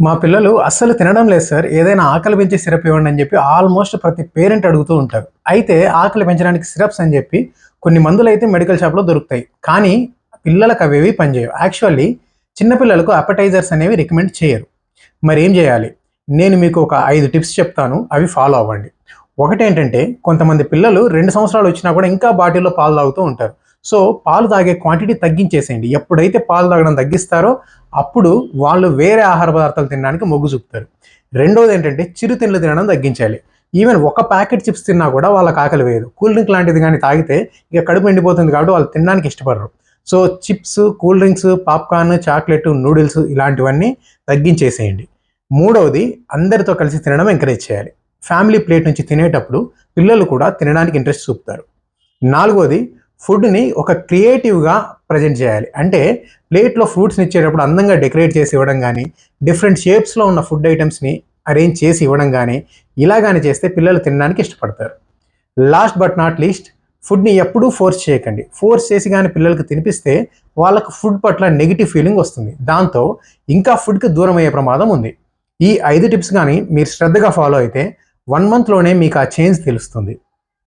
మా పిల్లలు అస్సలు తినడం లేదు సార్ ఏదైనా ఆకలి పెంచే సిరప్ ఇవ్వండి అని చెప్పి ఆల్మోస్ట్ ప్రతి పేరెంట్ అడుగుతూ ఉంటారు. అయితే ఆకలి పెంచడానికి సిరప్స్ అని చెప్పి కొన్ని మందులు అయితే మెడికల్ షాప్లో దొరుకుతాయి. కానీ పిల్లలకు అవేవి పనిచేయవు. యాక్చువల్లీ చిన్నపిల్లలకు అపటైజర్స్ అనేవి రికమెండ్ చేయరు. మరి ఏం చేయాలి? నేను మీకు ఒక ఐదు టిప్స్ చెప్తాను అవి ఫాలో అవ్వండి. ఒకటేంటంటే కొంతమంది పిల్లలు రెండు సంవత్సరాలు వచ్చినా కూడా ఇంకా బాటిల్లో పాలు తాగుతూ ఉంటారు. సో పాలు తాగే క్వాంటిటీ తగ్గించేసేయండి. ఎప్పుడైతే పాలు తాగడం తగ్గిస్తారో అప్పుడు వాళ్ళు వేరే ఆహార పదార్థాలు తినడానికి మొగ్గు చూపుతారు. రెండోది ఏంటంటే చిరుతిండ్లు తినడం తగ్గించాలి. ఈవెన్ ఒక ప్యాకెట్ చిప్స్ తిన్నా కూడా వాళ్ళకి ఆకలి వేయదు. కూల్ డ్రింక్ లాంటిది కానీ తాగితే ఇక కడుపు ఎండిపోతుంది కాబట్టి వాళ్ళు తినడానికి ఇష్టపడరు. So chips cool drinks popcorn chocolate noodles ఇలాంటివన్నీ తగ్గించేసేయండి. మూడవది అందరితో కలిసి తినడం ఎంకరేజ్ చేయాలి. ఫ్యామిలీ ప్లేట్ నుంచి తినేటప్పుడు పిల్లలు కూడా తినడానికి ఇంట్రెస్ట్ చూపుతారు. నాలుగోది ఫుడ్ని ఒక క్రియేటివ్గా ప్రజెంట్ చేయాలి. అంటే ప్లేట్లో ఫ్రూట్స్ని ఇచ్చేటప్పుడు అందంగా డెకరేట్ చేసి ఇవ్వడం కానీ డిఫరెంట్ షేప్స్లో ఉన్న ఫుడ్ ఐటమ్స్ని అరేంజ్ చేసి ఇవ్వడం కానీ ఇలాగానే చేస్తే పిల్లలు తినడానికి ఇష్టపడతారు. లాస్ట్ బట్ నాట్ లీస్ట్ ఫుడ్ని ఎప్పుడూ ఫోర్స్ చేయకండి. ఫోర్స్ చేసి కానీ పిల్లలకు తినిపిస్తే వాళ్ళకు ఫుడ్ పట్ల నెగిటివ్ ఫీలింగ్ వస్తుంది. దాంతో ఇంకా ఫుడ్కి దూరం అయ్యే ప్రమాదం ఉంది. ఈ ఐదు టిప్స్ కానీ మీరు శ్రద్ధగా ఫాలో అయితే వన్ మంత్లోనే మీకు ఆ చేంజ్ తెలుస్తుంది.